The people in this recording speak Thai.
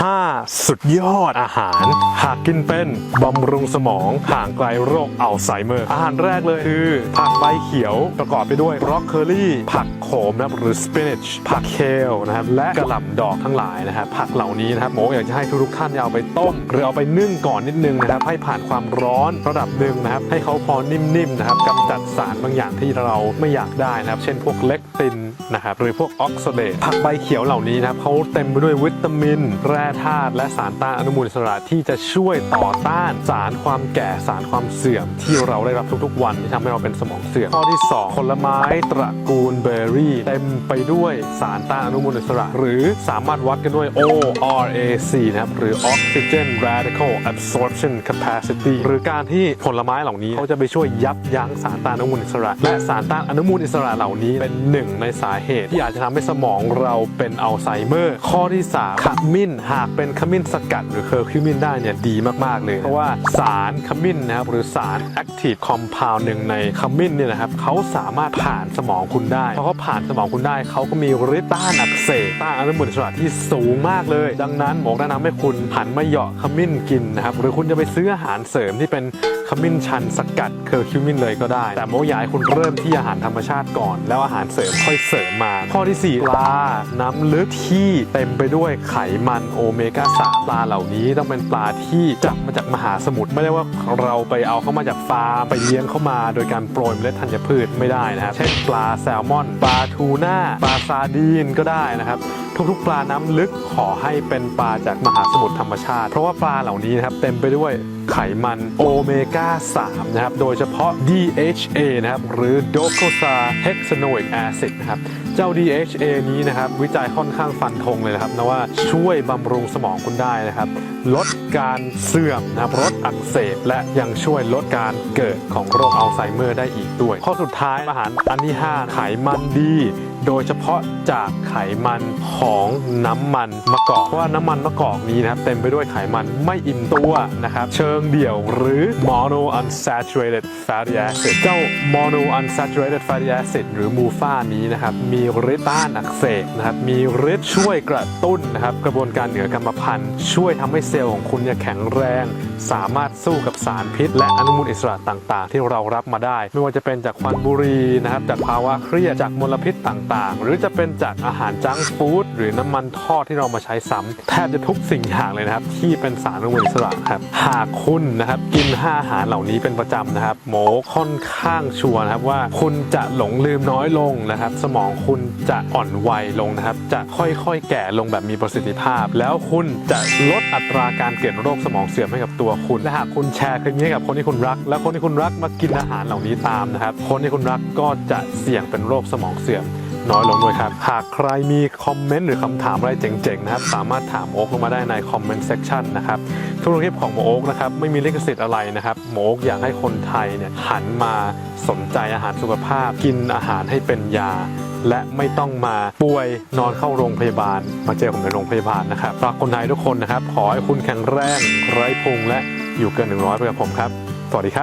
5สุดยอดอาหาร หากกินเป็นบำรุงสมองห่างไกลโรคอัลไซเมอร์ อาหารแรกเลยคือ ผักใบเขียวประกอบไปด้วยบรอกโคลีผักโขมนะครับหรือสปินัชผักเคลนะครับและกระหล่ำดอกทั้งหลายนะครับผักเหล่านี้นะครับหมออยากจะให้ทุกๆท่านเอาไปต้ม หรือเอาไปนึ่งก่อนนิดนึงนะครับให้ผ่านความร้อนระดับหนึ่งนะครับให้เขาพอนิ่มๆนะครับกำจัดสารบางอย่างที่เราไม่อยากได้นะครับ เช่นพวกเลกตินนะครับหรือพวกออกซาเดตผักใบเขียวเหล่านี้นะครับเขาเต็มไปด้วยวิตามิน แร่ธาตุและสารต้านอนุมูลอิสระที่จะช่วยต่อต้านสารความแก่สารความเสื่อม ที่เราได้รับทุกๆ วันที่ทำให้เราเป็นสมองเสื่อมข้อที่ 2 ผลไม้ตระกูลเบอร์รี่ เต็มไปด้วยสารต้านอนุมูลอิสระ หรือสามารถวัดกันด้วย ORAC นะครับหรือ Oxygen Radical Absorption Capacity หรือการที่ผลไม้เหล่านี้เขาจะไปช่วยยับยั้งสารต้านอนุมูลอิสระ และสารต้านอนุมูลอิสระเหล่านี้เป็นหนึ่งในสาเหตุ ที่อาจจะทำให้สมองเราเป็นอัลไซเมอร์ ข้อที่ 3ขมิ้นหากเป็นขมิ้นสกัดหรือเคอร์คิวมินได้เนี่ยดีมากๆเลย เพราะว่าสารขมิ้นนะครับหรือสาร Active Compound หนึ่งในขมิ้นเนี่ยนะครับเขาสามารถผ่านสมองคุณได้เพราะเขาผ่านสมองคุณได้เขาก็มีฤทธิ์ต้านอักเสบต้านอนุมูลอิสระที่สูงมากเลย ดังนั้นหมอแนะนำให้คุณหันมาเหยาะขมิ้นกินนะครับหรือคุณจะไปซื้ออาหารเสริมที่เป็นขมิ้นชันสกัดเคอร์คิวมินเลยก็ได้ แต่โมอยากให้คุณเริ่มที่อาหารธรรมชาติก่อน แล้วอาหารเสริมค่อยเสริมมา ข้อที่4ปลาน้ำลึกที่เต็มไปด้วยไขมันโอเมก้า3ปลาเหล่านี้ต้องเป็นปลาที่จับมาจากมหาสมุทรไม่ได้ว่าเราไปเอาเข้ามาจากฟาร์มไปเลี้ยงเข้ามา โดยการโปรยเมล็ดธัญพืชไม่ได้นะครับเช่นปลาแซลมอน ปลาทูน่าปลาซาดีนก็ได้นะครับทุกๆ ปลาน้ำลึกขอให้เป็นปลาจากมหาสมุทรธรรมชาติ เพราะว่าปลาเหล่านี้นะครับเต็มไปด้วยไขมันโอเมก้า 3 นะครับ โดยเฉพาะ DHA นะครับ หรือ d o c o s a h e x a n o i c acid นะครับ เจ้า DHA นี้นะครับ วิจัยค่อนข้างฟันธงเลยนะครับนะว่าช่วยบำรุงสมองคุณได้นะครับ ลดการเสื่อมนะครับลดอักเสบ และยังช่วยลดการเกิดของโรคอัลไซเมอร์ได้อีกด้วย ข้อสุดท้ายอาหารอันที่ 5 ไขมันดี โดยเฉพาะจากไขมันของน้ำมันมะกอกเพราะว่าน้ำมันมะกอกนี้นะครับเต็มไปด้วยไขมันไม่อิ่มตัวนะครับเชิงเดี่ยวหรือ mono unsaturated fatty acid เจ้า mono unsaturated fatty acid หรือมูฟานี้นะครับมีฤทธิ์ต้านอักเสบนะครับมีฤทธิ์ช่วยกระตุ้นนะครับกระบวนการเหนือกรรมพันธุ์ช่วยทำให้เซลล์ของคุณเนี่ยแข็งแรง สามารถสู้กับสารพิษ และอนุมูลอิสระต่าง ๆ ที่เรารับมาได้ ไม่ว่าจะเป็นจากควันบุหรี่นะครับจากภาวะเครียดจากมลพิษต่างๆ หรือจะเป็นจากอาหารจังฟู้ดหรือน้ำมันทอดที่เรามาใช้ซ้ำแทบจะทุกสิ่งอย่างเลยนะครับ ที่เป็นสารอนุมูลอิสระครับหากคุณนะครับกินห้าอาหารเหล่านี้เป็นประจำนะครับ หมอค่อนข้างชัวร์นะครับว่าคุณจะหลงลืมน้อยลงนะครับ สมองคุณจะอ่อนวัยลงนะครับ จะค่อยๆ แก่ลงแบบมีประสิทธิภาพ แล้วคุณจะลดอัตราการเกิดโรคสมองเสื่อมให้กับตัวคุณ และหากคุณแชร์คลิปนี้ให้กับคนที่คุณรัก และคนที่คุณรักมากินอาหารเหล่านี้ตามนะครับ คนที่คุณรักก็จะเสี่ยงเป็นโรคสมองเสื่อมน้อยลงด้วยครับ หากใครมีคอมเมนต์หรือคำถามอะไรเจ๋งๆนะครับ สามารถถามโอ๊กลงมาได้ในคอมเมนต์เซ c ชันนะครับธุรกิจของหมอโอ๊กนะครับไม่มีลิขสิทธิ์อะไรนะครับหมอโอ๊กอยากให้คนไทยเนี่ยหันมาสนใจอาหารสุขภาพ กินอาหารให้เป็นยา และไม่ต้องมาป่วยนอนเข้าโรงพยาบาล มาเจอผมในโรงพยาบาลนะครับฝากคนไทยทุกคนนะครับ ขอให้คุณแข็งแรงไร้พุงและอยู่เกิน 100ไปกับผมครับ สวัสดีครับ